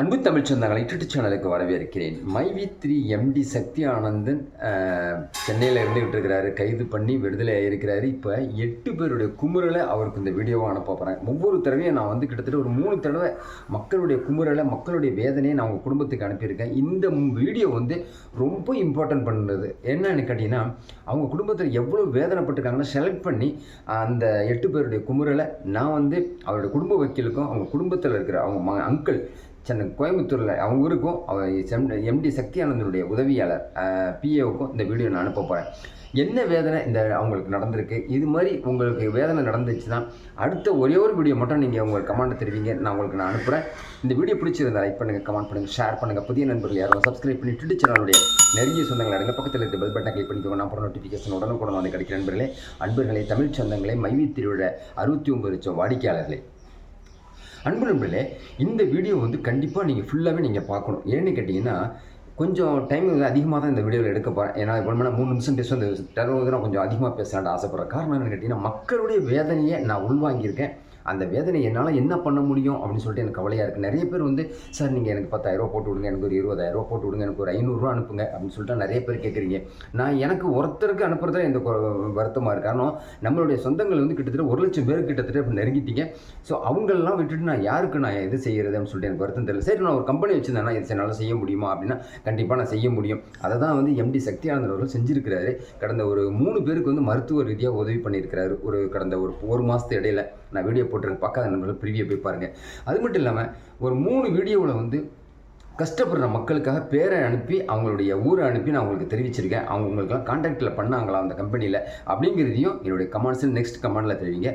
அன்பு தமிழ் சொந்தங்களை யூடியூப் சேனலுக்கு வரவேற்கிறேன். மைவி த்ரீ எம்டி சக்தி ஆனந்தன் சென்னையில் இருந்துகிட்டு இருக்கிறாரு. கைது பண்ணி விடுதலை ஆகியிருக்கிறாரு. இப்போ எட்டு பேருடைய குமுறலை அவருக்கு இந்த வீடியோவை அனுப்ப போகிறேன் ஒவ்வொரு தடவையும் நான் வந்து கிட்டத்தட்ட ஒரு மூணு தடவை மக்களுடைய குமுறலை மக்களுடைய வேதனையை நான் உங்கள் குடும்பத்துக்கு அனுப்பியிருக்கேன். இந்த வீடியோ வந்து ரொம்ப இம்பார்ட்டன்ட் பண்ணுறது என்னன்னு கேட்டிங்கன்னா அவங்க குடும்பத்தில் எவ்வளோ வேதனைப்பட்டிருக்காங்கன்னு செலக்ட் பண்ணி அந்த எட்டு பேருடைய குமுறலை நான் வந்து அவருடைய குடும்ப வக்கீலுக்கும் அவங்க குடும்பத்தில் இருக்கிற அவங்க அங்கிள் சென்னை கோயம்புத்தூரில் அவங்க ஊருக்கும் அவர் எம்டி சக்தியானந்தனுடைய உதவியாளர் பிஏவுக்கும் இந்த வீடியோ நான் அனுப்ப போகிறேன் என்ன வேதனை இந்த அவங்களுக்கு நடந்திருக்கு? இது மாதிரி உங்களுக்கு வேதனை நடந்துச்சுன்னா அடுத்த ஒரே ஒரு வீடியோ மட்டும் நீங்கள் உங்களுக்கு கமெண்ட் தெரிவிங்க. நான் உங்களுக்கு நான் அனுப்புகிறேன் இந்த வீடியோ பிடிச்சிருந்தா லைக் பண்ணுங்கள் கமெண்ட் பண்ணுங்கள் ஷேர் பண்ணுங்கள் புதிய நண்பர்கள் யாரும் சப்ஸ்கிரைப் பண்ணி ட்விட்டர் சேனலுடைய நெருங்கிய சொந்தங்கள் அடங்க பக்கத்தில் இருக்க பெல் பட்டன் கிளிக் பண்ணிக்கோங்க. நான் போகிற நோட்டிஃபிகேஷன் உடனுக்குடன் வந்து கிடைக்கிற நண்பர்களே அன்பர்களே தமிழ் சொந்தங்களே மைவி திருவிழா அறுபத்தி ஒன்பது லட்சம் வாடிக்கையாளர்களே. அன்பு நண்பர்களே இந்த வீடியோ வந்து கண்டிப்பாக நீங்கள் ஃபுல்லாகவே நீங்கள் பார்க்கணும். ஏன்னு கேட்டிங்கன்னா கொஞ்சம் டைம் வந்து அதிகமாக தான் இந்த வீடியோவில் எடுக்க போகிறேன் ஏன்னா இப்போ மூணு நிமிஷம் பேசுவேன் இந்த டெரர் நான் கொஞ்சம் அதிகமாக பேசலான்னு ஆசைப்பட்றேன். காரணம் என்னன்னு கேட்டிங்கன்னா மக்களுடைய வேதனையை நான் உள்வாங்கியிருக்கேன். அந்த வேதனை என்னால் என்ன பண்ண முடியும் அப்படின்னு சொல்லிட்டு எனக்கு கவலையாக இருக்குது நிறைய பேர் வந்து சார் நீங்கள் எனக்கு பத்தாயிரரூவா போட்டு விடுங்க எனக்கு ஒரு இருபதாயிரரூவா போட்டு விடுங்க எனக்கு ஒரு ஐநூறுரூவா அனுப்புங்க அப்படின்னு சொல்லிட்டு நிறைய பேர் கேட்குறீங்க நான் எனக்கு ஒருத்தருக்கு அனுப்புறதுல எந்த வருத்தமாக இருக்கு. காரணம் நம்மளுடைய சொந்தங்கள் வந்து கிட்டத்தட்ட ஒரு லட்சம் பேர் கிட்டத்தட்ட நெருங்கிட்டீங்க. ஸோ அவங்களெல்லாம் விட்டுட்டு நான் யாருக்கு நான் எது செய்கிறது அப்படின்னு சொல்லிட்டு எனக்கு வருத்தம் தெரியல. சரி நான் ஒரு கம்பெனி வச்சுருந்தேன்னா இது என்னால் செய்ய முடியுமா அப்படின்னா கண்டிப்பாக நான் செய்ய முடியும். அதை தான் வந்து எம்டி சக்தியானந்தர் அவர்கள் செஞ்சுருக்கிறாரு. கடந்த ஒரு மூணு பேருக்கு வந்து மருத்துவ ரீதியாக உதவி பண்ணியிருக்கிறாரு. ஒரு கடந்த ஒரு ஒரு மாதத்து இடையில. நான் வீடியோ போட்டிருக்கேன். பக்காத நண்பர்கள் ப்ரிவியூ போய் பாருங்கள் அது மட்டும் இல்லாமல் ஒரு மூணு வீடியோவில் வந்து கஷ்டப்படுற மக்களுக்காக பேரை அனுப்பி அவங்களுடைய ஊரை அனுப்பி நான் உங்களுக்கு தெரிவிச்சிருக்கேன். அவங்க உங்களுக்குலாம் காண்டாக்டில் பண்ணாங்களா அந்த கம்பெனியில் அப்படிங்கிறதையும் என்னுடைய கமெண்ட்ஸில் நெக்ஸ்ட் கமெண்டில் தெரிவிங்க.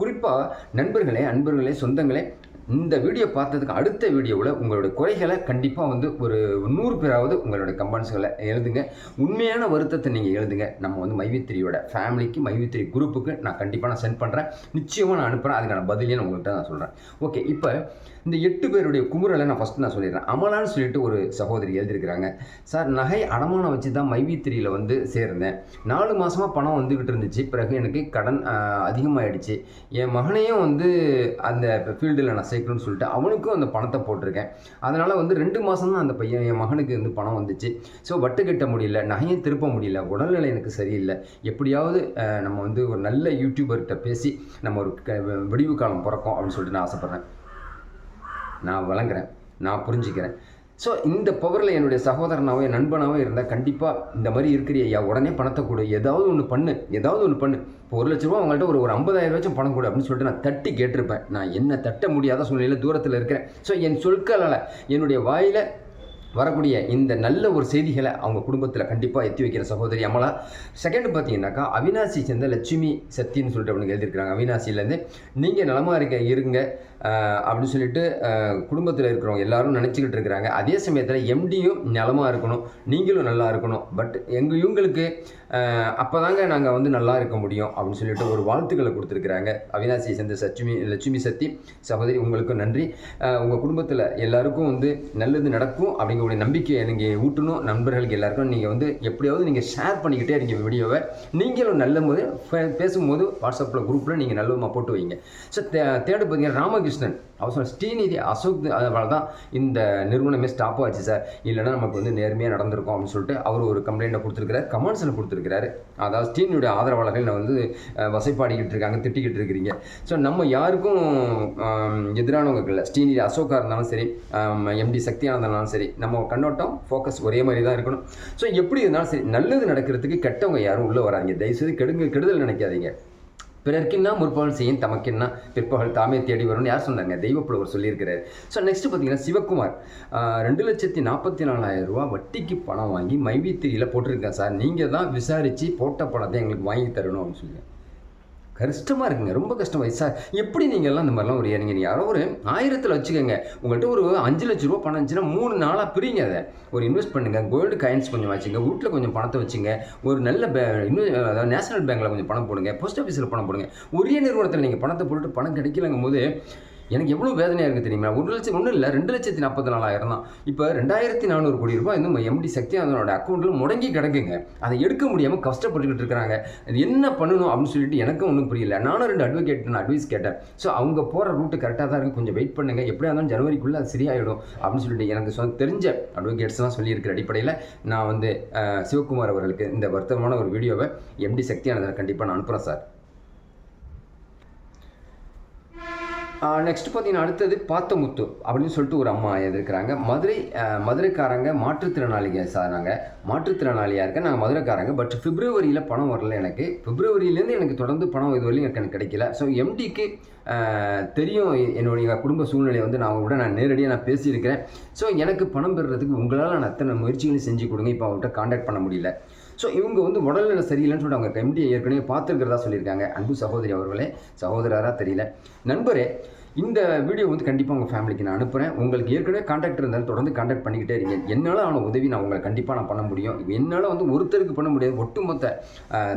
குறிப்பாக நண்பர்களே அன்பர்களே சொந்தங்களே இந்த வீடியோ பார்த்ததுக்கு அடுத்த வீடியோவில் உங்களுடைய குறைகளை கண்டிப்பாக வந்து ஒரு நூறு பேராவது உங்களுடைய கமெண்ட்ஸ்களை எழுதுங்க. உண்மையான வருத்தத்தை நீங்கள் எழுதுங்க. நம்ம வந்து மைவித்திரியோட ஃபேமிலிக்கு மைவித்திரி குரூப்புக்கு நான் கண்டிப்பாக நான் சென்ட் பண்ணுறேன் நிச்சயமாக நான் அனுப்புகிறேன் அதுக்கான பதிலையும் நான் உங்கள்கிட்ட நான் சொல்கிறேன் ஓகே இப்போ இந்த எட்டு பேருடைய குமுறலை நான் ஃபஸ்ட்டு நான் சொல்லிடுறேன். அமலான்னு சொல்லிட்டு ஒரு சகோதரி எழுதியிருக்கிறாங்க. சார் நகை அடமானம் வச்சு தான் மைவித்திரியில் வந்து சேர்ந்தேன். நாலு மாதமாக பணம் வந்துக்கிட்டு இருந்துச்சு. பிறகு எனக்கு கடன் அதிகமாகிடுச்சு என் மகனையும் வந்து அந்த ஃபீல்டில் நான் சேர்க்கணும்னு சொல்லிட்டு அவனுக்கும் அந்த பணத்தை போட்டிருக்கேன். அதனால் வந்து ரெண்டு மாதம் தான் அந்த பையன் என் மகனுக்கு வந்து பணம் வந்துச்சு. ஸோ வட்டு கட்ட முடியல. நகையும் திருப்ப முடியல. உடல்நிலை எனக்கு சரியில்லை. எப்படியாவது நம்ம வந்து ஒரு நல்ல யூடியூபர்கிட்ட பேசி நம்ம ஒரு விடிவு காலம் பிறக்கும் அப்படின்னு சொல்லிட்டு நான் ஆசைப்பட்றேன். நான் வழங்குறேன் நான் புரிஞ்சுக்கிறேன். ஸோ இந்த பவரில் என்னுடைய சகோதரனாவோ என் நண்பனாவோ இருந்தால் கண்டிப்பாக இந்த மாதிரி இருக்கிறியா உடனே பணத்தை கொடு ஏதாவது ஒன்று பண்ணு ஏதாவது ஒன்று பண்ணு. இப்போ ஒரு லட்ச ரூபா அவங்கள்ட்ட ஒரு ஒரு ஐம்பதாயிரம் ரூபாச்சும் பணம் கொடு அப்படின்னு சொல்லிட்டு நான் தட்டி கேட்டிருப்பேன். நான் என்ன தட்ட முடியாத சூழ்நிலையில் தூரத்தில் இருக்கிறேன். ஸோ என் சொற்களால் என்னுடைய வாயில் வரக்கூடிய இந்த நல்ல ஒரு செய்திகளை அவங்க குடும்பத்தில் கண்டிப்பாக எத்தி வைக்கிற சகோதரி அமலா. செகண்ட் பார்த்தீங்கன்னாக்கா அவினாசி சேர்ந்த லட்சுமி சக்தின்னு சொல்லிட்டு அவனுக்கு எழுதியிருக்கிறாங்க. அவினாசிலேருந்து நீங்கள் நலமாக இருக்க இருங்க அப்படின்னு சொல்லிட்டு குடும்பத்தில் இருக்கிறவங்க எல்லாரும் நினச்சிக்கிட்டு இருக்கிறாங்க. அதே சமயத்தில் எம்டியும் நலமாக இருக்கணும். நீங்களும் நல்லா இருக்கணும். பட் எங்கள் இவங்களுக்கு அப்போ தாங்க நாங்கள் வந்து நல்லா இருக்க முடியும் அப்படின்னு சொல்லிட்டு ஒரு வாழ்த்துக்களை கொடுத்துருக்குறாங்க. அவினாசியை சேர்ந்த சச்சுமி லட்சுமி சக்தி சகோதரி உங்களுக்கு நன்றி. உங்கள் குடும்பத்தில் எல்லாருக்கும் வந்து நல்லது நடக்கும் உங்களுடைய நம்பிக்கையை நீங்கள் ஊட்டணும். நண்பர்களுக்கு எல்லாருக்கும் நீங்கள் வந்து எப்படியாவது நீங்கள் ஷேர் பண்ணிக்கிட்டே இருங்க வீடியோவை. நீங்களும் நல்ல போது பேசும்போது வாட்ஸ்அப்பில் குரூப்பில் நீங்கள் நல்லதுமா போட்டு வைங்க. ஸோ தேர்டு பார்த்தீங்கன்னா ராமகிருஷ்ணன். அவர் ஸ்ரீநிதி அசோக் அதனால தான் இந்த நிறுவனமே ஸ்டாப் ஆச்சு சார் இல்லைன்னா நமக்கு வந்து நேர்மையாக நடந்திருக்கும் அப்படின்னு சொல்லிட்டு அவர் ஒரு கம்ப்ளைண்ட்டை கொடுத்துருக்கிறார் கமெண்ட்ஸில் கொடுத்துருக்கிறாரு. அதாவது ஸ்ரீனியுடைய ஆதரவாளர்கள் நான் வந்து வசைப்பாடிக்கிட்டு இருக்காங்க திட்டிக்கிட்டு இருக்கிறீங்க. ஸோ நம்ம யாருக்கும் எதிரானவங்க இல்லை. ஸ்ரீநிதி அசோகா இருந்தாலும் சரி எம்டி சக்தியாக இருந்தாலும் சரி நம்ம கண்ணோட்டம் ஃபோக்கஸ் ஒரே மாதிரி தான் இருக்கணும். ஸோ எப்படி இருந்தாலும் சரி நல்லது நடக்கிறதுக்கு கெட்டவங்க யாரும் உள்ளே வராங்க தயவுசெய்து கெடுங்க கெடுதல் நினைக்காதீங்க. பிறர்க்கின்னா முற்பகல் செய்யும் தமக்கின்னா. பிற்பகல் தாமே தேடி வரும்னு யார் சொன்னாங்க? தெய்வப்புலவர் சொல்லியிருக்கிறார். ஸோ நெக்ஸ்ட் பார்த்தீங்கன்னா சிவகுமார் ரெண்டு லட்சத்தி நாற்பத்தி நாலாயிரம் ரூபா வட்டிக்கு பணம் வாங்கி மைவித்திரியில் போட்டிருக்கேன் சார். நீங்கள் தான் விசாரித்து போட்ட பணத்தை எங்களுக்கு வாங்கி தரணும் அப்படின்னு சொல்லி கஷ்டமாக இருக்குங்க. ரொம்ப கஷ்டமாக சார் எப்படி நீங்கள்லாம் இந்த மாதிரிலாம் ஒரு ஏறிங்க? நீங்கள் யாரோ ஒரு ஆயிரத்தில் வச்சுக்கோங்க. உங்கள்கிட்ட ஒரு அஞ்சு லட்ச ரூபா பணம் இருந்துச்சுன்னா மூணு நாளாக பிரிங்க அதை. ஒரு இன்வெஸ்ட் பண்ணுங்கள் கோல்டு காயின்ஸ் கொஞ்சம் வச்சுங்க. வீட்டில் கொஞ்சம் பணத்தை வச்சுங்க. ஒரு நல்ல பே அதாவது நேஷனல் பேங்க்கில் கொஞ்சம் பணம் போடுங்க. போஸ்ட் ஆஃபீஸில் பணம் போடுங்க. ஒரே நிறுவனத்தில் நீங்கள் பணத்தை போட்டு பணம் கிடைக்கலங்கும் போது எனக்கு எவ்வளோ வேதனையாக இருக்குது தெரியுமா? ஒரு லட்சம் ஒன்றும் இல்லை ரெண்டு லட்சத்தி நாற்பத்தி நாலாயிரம் தான். இப்போ ரெண்டாயிரத்தி நானூறு கோடி ரூபாய் இன்னும் எம்டி சக்தியானந்தனோட அக்கௌண்ட்டில் முடங்கி கிடக்குங்க. அதை எடுக்க முடியாமல் கஷ்டப்பட்டுக்கிட்டு இருக்கிறாங்க. அது என்ன பண்ணணும் அப்படின்னு சொல்லிட்டு எனக்கும் ஒன்றும் புரியல. நானும் ரெண்டு அட்வொகேட் நான் அட்வைஸ் கேட்டேன். ஸோ அவங்க போகிற ரூட்டு கரெக்டாக தான் இருக்குது கொஞ்சம் வெயிட் பண்ணுங்கள் எப்படியா இருந்தாலும் ஜனவரிக்குள்ளே அது சரியாயிடும் அப்படின்னு சொல்லிட்டு எனக்கு சொந்த தெரிஞ்ச அட்வொகேட்ஸ்லாம் சொல்லியிருக்கிற அடிப்படையில் நான் வந்து சிவகுமார் அவர்களுக்கு இந்த வருத்தமான ஒரு வீடியோவை எம்டி சக்தியானதை கண்டிப்பாக நான் அனுப்புகிறேன் சார். நெக்ஸ்ட் பார்த்தீங்கன்னா அடுத்தது பாத்தமுத்து அப்படின்னு சொல்லிட்டு ஒரு அம்மா இருக்கிறாங்க. மதுரை மதுரைக்காரங்க மாற்றுத்திறனாளிங்க சார் நாங்கள் மாற்றுத்திறனாளியாக இருக்கேன் நாங்கள் மதுரைக்காரங்க. பட் பிப்ரவரியில் பணம் வரல எனக்கு. பிப்ரவரியிலேருந்து எனக்கு தொடர்ந்து பணம் இது வரையும் எனக்கு கிடைக்கல. ஸோ எம்டிக்கு தெரியும் என்னுடைய குடும்ப சூழ்நிலையை வந்து நான் கூட நான் நேரடியாக நான் பேசியிருக்கிறேன். ஸோ எனக்கு பணம் பெறுறதுக்கு உங்களால் நான் அத்தனை முயற்சிகளையும் செஞ்சு கொடுங்க. இப்போ அவங்கள்ட்ட காண்டாக்ட் பண்ண முடியல. ஸோ இவங்க வந்து உடல்நிலை சரியில்லைன்னு சொல்லிட்டு அவங்க எம்டியை ஏற்கனவே பார்த்துருக்கிறதா சொல்லியிருக்காங்க. அன்பு சகோதரி அவர்களே சகோதரராக தெரியல. நண்பரே இந்த வீடியோ வந்து கண்டிப்பாக உங்கள் ஃபேமிலிக்கு நான் அனுப்புகிறேன் உங்களுக்கு ஏற்கனவே காண்டாக்ட் இருந்தாலும் தொடர்ந்து காண்டாக்ட் பண்ணிக்கிட்டே இருங்க. என்னால் ஆன உதவி நான் உங்களை கண்டிப்பாக நான் பண்ண முடியும். என்னால் வந்து ஒருத்தருக்கு பண்ண முடியாது. ஒட்டுமொத்த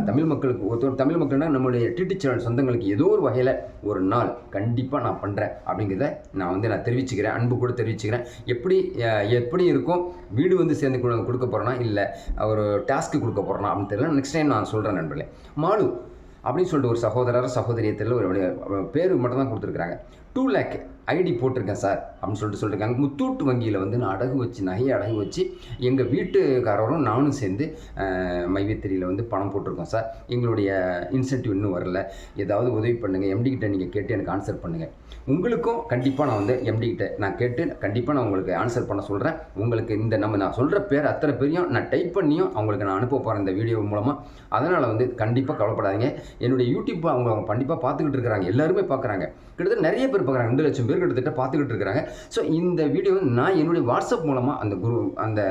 தமிழ் மக்களுக்கு ஒருத்தர் தமிழ் மக்கள்னா நம்மளுடைய டிடி சேனல் சொந்தங்களுக்கு ஏதோ ஒரு வகையில் ஒரு நாள் கண்டிப்பாக நான் பண்ணுறேன் அப்படிங்கிறத நான் வந்து நான் தெரிவிச்சுக்கிறேன். அன்பு கூட தெரிவிச்சுக்கிறேன். எப்படி எப்படி இருக்கும்? வீடு வந்து சேர்ந்து கொடுக்க போகிறேன்னா இல்லை ஒரு டாஸ்க்கு கொடுக்க போகிறேன்னா அப்படின்னு தெரியல. நெக்ஸ்ட் டைம் நான் சொல்கிறேன் நண்பர்களே. மாலு அப்படின்னு சொல்லிட்டு ஒரு சகோதரர் சகோதரியத்தில் ஒரு பேர் மட்டும் தான் கொடுத்துருக்குறாங்க. டூ லேக் ஐடி போட்டிருக்கேன் சார் அப்படின்னு சொல்லிட்டு சொல்லியிருக்காங்க முத்தூட்டு வங்கியில் வந்து நான் அடகு வச்சு நகையை அடகு வச்சு எங்கள் வீட்டுக்காரரும் நானும் சேர்ந்து மைவித்திரியில் வந்து பணம் போட்டிருக்கோம் சார். எங்களுடைய இன்சென்டிவ் இன்னும் வரல. ஏதாவது உதவி பண்ணுங்கள் எம்டி கிட்ட நீங்கள் கேட்டு எனக்கு ஆன்சர் பண்ணுங்கள் உங்களுக்கும் கண்டிப்பாக நான் வந்து எம்டி கிட்ட நான் கேட்டு கண்டிப்பாக நான் உங்களுக்கு ஆன்சர் பண்ண சொல்கிறேன் உங்களுக்கு இந்த நம்ம நான் சொல்கிற பேர் அத்தனை பேரையும் நான் டைப் பண்ணியும் அவங்களுக்கு நான் அனுப்ப போகிறேன் இந்த வீடியோ மூலமாக அதனால் வந்து கண்டிப்பாக கவலைப்படாதீங்க. என்னுடைய யூடியூப் அவங்க அவங்க கண்டிப்பாக பார்த்துக்கிட்டு இருக்கிறாங்க. எல்லாருமே பார்க்குறாங்க. கிட்டத்தட்ட நிறைய பேர் பார்க்குறாங்க. ரெண்டு லட்சம் பேர் கிட்டத்தட்ட பார்த்துக்கிட்டு இருக்கிறாங்க. ஸோ இந்த வீடியோ நான் என்னுடைய வாட்ஸ்அப் மூலமாக அந்த குரு அந்த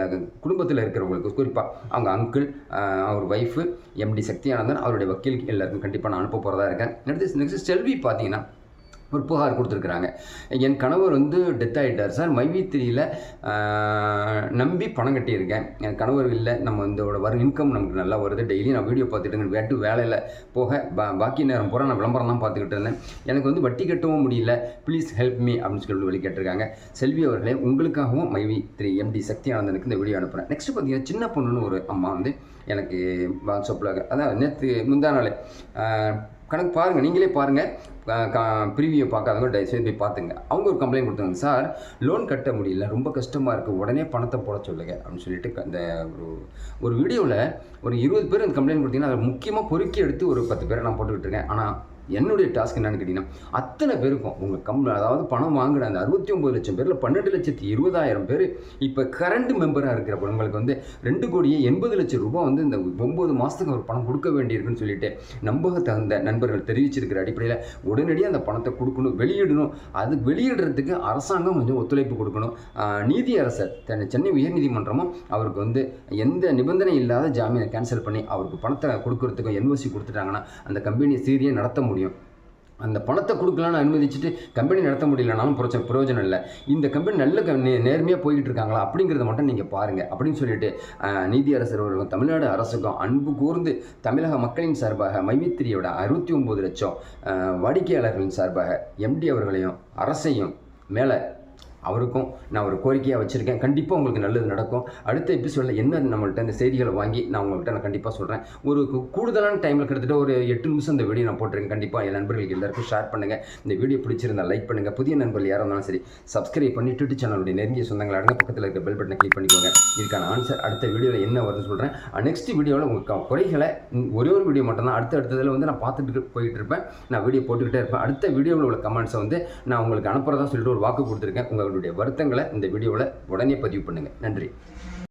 குடும்பத்தில் இருக்கிறவங்களுக்கு குறிப்பாக அவங்க அங்கிள் அவர் ஒய்ஃபு எம்டி சக்தியானந்தன் அவருடைய வக்கீல் எல்லாருக்கும் கண்டிப்பாக நான் அனுப்ப போகிறதா இருக்கேன். நெக்ஸ்ட் செல்வி பார்த்தீங்கன்னா ஒரு புகார் கொடுத்துருக்குறாங்க. என் கணவர் வந்து டெத் ஆகிட்டார் சார் மைவி த்ரீயில் நம்பி பணம் கட்டியிருக்கேன். என் கணவர் இல்லை. நம்ம இதோட வரும் இன்கம் நமக்கு நல்லா வருது. டெய்லி நான் வீடியோ பார்த்துட்டு வேட்டு வேலையில் போக பா பாக்கி நேரம் பூரா நான் விளம்பரம் தான் பார்த்துக்கிட்டு இருந்தேன். எனக்கு வந்து வட்டி கட்டவும் முடியல. ப்ளீஸ் ஹெல்ப் மீ அப்படின்னு சொல்லிட்டு வழி கேட்டிருக்காங்க செல்வி அவர்களே உங்களுக்காகவும் மைவி த்ரீ எம்டி சக்தி ஆனந்தனுக்கு இந்த வீடியோ அனுப்புகிறேன் நெக்ஸ்ட் பார்த்தீங்கன்னா சின்ன பொண்ணுன்னு ஒரு அம்மா வந்து எனக்கு வாட்ஸ்அப்பில் அதான் நேற்று முந்தா நாள் கணக்கு பாருங்கள் நீங்களே பாருங்கள் ப்ரீவியூ பார்க்காதவங்க தயவுசெய்து போய் பார்த்துங்க. அவங்க ஒரு கம்ப்ளைண்ட் கொடுத்தாங்க சார் லோன் கட்ட முடியல ரொம்ப கஷ்டமாக இருக்குது உடனே பணத்தை போட சொல்லுங்க. அப்படின்னு சொல்லிட்டு அந்த ஒரு ஒரு வீடியோவில் ஒரு இருபது பேர் அந்த கம்ப்ளைண்ட் கொடுத்தீங்கன்னா அதை முக்கியமாக பொறுக்கி எடுத்து ஒரு பத்து பேரை நான் போட்டுக்கிட்டு இருக்கேன். ஆனால் என்னுடைய டாஸ்க் என்னன்னு கேட்டிங்கன்னா அத்தனை பேருக்கும் உங்கள் கம் அதாவது பணம் வாங்கின அந்த அறுபத்தி ஒம்பது லட்சம் பேரில் பன்னெண்டு லட்சத்தி இருபதாயிரம் பேர் இப்போ கரண்ட் மெம்பராக இருக்கிற உங்களுக்கு வந்து ரெண்டு கோடியே எண்பது லட்சம் ரூபாய் வந்து இந்த ஒம்பது மாதத்துக்கு அவர் பணம் கொடுக்க வேண்டியிருக்குன்னு சொல்லிட்டு நம்பக தகுந்த நண்பர்கள் தெரிவிச்சிருக்கிற அடிப்படையில் உடனடியாக அந்த பணத்தை கொடுக்கணும் வெளியிடணும். அது வெளியிடுறதுக்கு அரசாங்கம் கொஞ்சம் ஒத்துழைப்பு கொடுக்கணும். நீதியரசர் சென்னை உயர்நீதிமன்றமும் அவருக்கு வந்து எந்த நிபந்தனை இல்லாத ஜாமீனை கேன்சல் பண்ணி அவருக்கு பணத்தை கொடுக்கறதுக்கும் என்ஓசி கொடுத்துட்டாங்கன்னா அந்த கம்பெனியை சீரியே நடத்த முடியும். அந்த பணத்தை கொடுக்கலான்னு அனுமதிச்சுட்டு கம்பெனி நடத்த முடியலனாலும் பிரச்சனை பிரயோஜனம் இல்லை. இந்த கம்பெனி நல்ல க நே நேர்மையாக போய்கிட்டு இருக்காங்களா அப்படிங்கிறத மட்டும் நீங்கள் பாருங்கள் அப்படின்னு சொல்லிட்டு நீதி நீதியரசர் அவர்களும் தமிழ்நாடு அரசுக்கும் அன்பு கூர்ந்து தமிழக மக்களின் சார்பாக மைவித்திரியோட அறுபத்தி ஒம்பது லட்சம் வாடிக்கையாளர்களின் சார்பாக எம்டி அவர்களையும் அரசையும் மேலே அவருக்கும் நான் ஒரு கோரிக்கையாக வச்சுருக்கேன். கண்டிப்பாக உங்களுக்கு நல்லது நடக்கும். அடுத்த எபிசோடில் என்ன நம்மள்கிட்ட இந்த செய்திகளை வாங்கி நான் உங்கள்கிட்ட நான் கண்டிப்பாக சொல்கிறேன் ஒரு கூடுதலான டைமில் கிட்டத்தட்ட ஒரு எட்டு நிமிஷம் இந்த வீடியோ நான் போட்டிருக்கேன். கண்டிப்பாக என் நண்பர்களுக்கு எல்லாருக்கும் ஷேர் பண்ணுங்கள் இந்த வீடியோ பிடிச்சிருந்தா லைக் பண்ணுங்கள் புதிய நண்பர்கள் யாராக இருந்தாலும் சரி சப்ஸ்கிரைப் பண்ணி ட்விட்டர் சேனலுடைய நெருங்கிய சொந்தங்கள் அடங்க பக்கத்தில் இருக்க பெல் பட்டனை கிளிக் பண்ணிக்கோங்க. இதுக்கான ஆன்சர் அடுத்த வீடியோவில் என்ன வருதுன்னு சொல்கிறேன் நெக்ஸ்ட் வீடியோவில் உங்களுக்கு குறைகளை ஒரே ஒரு வீடியோ மட்டும்தான். அடுத்த அடுத்ததில் வந்து நான் பார்த்துட்டு போயிட்டு இருப்பேன். நான் வீடியோ போட்டுக்கிட்டே இருப்பேன். அடுத்த வீடியோவில் உள்ள கமெண்ட்ஸை வந்து நான் உங்களுக்கு அனுப்புகிறதா சொல்லிட்டு ஒரு வாக்கு கொடுத்துருக்கேன். உங்களுடைய வருத்தங்களை இந்த வீடியோவில் உடனே பதிவு பண்ணுங்கள் நன்றி.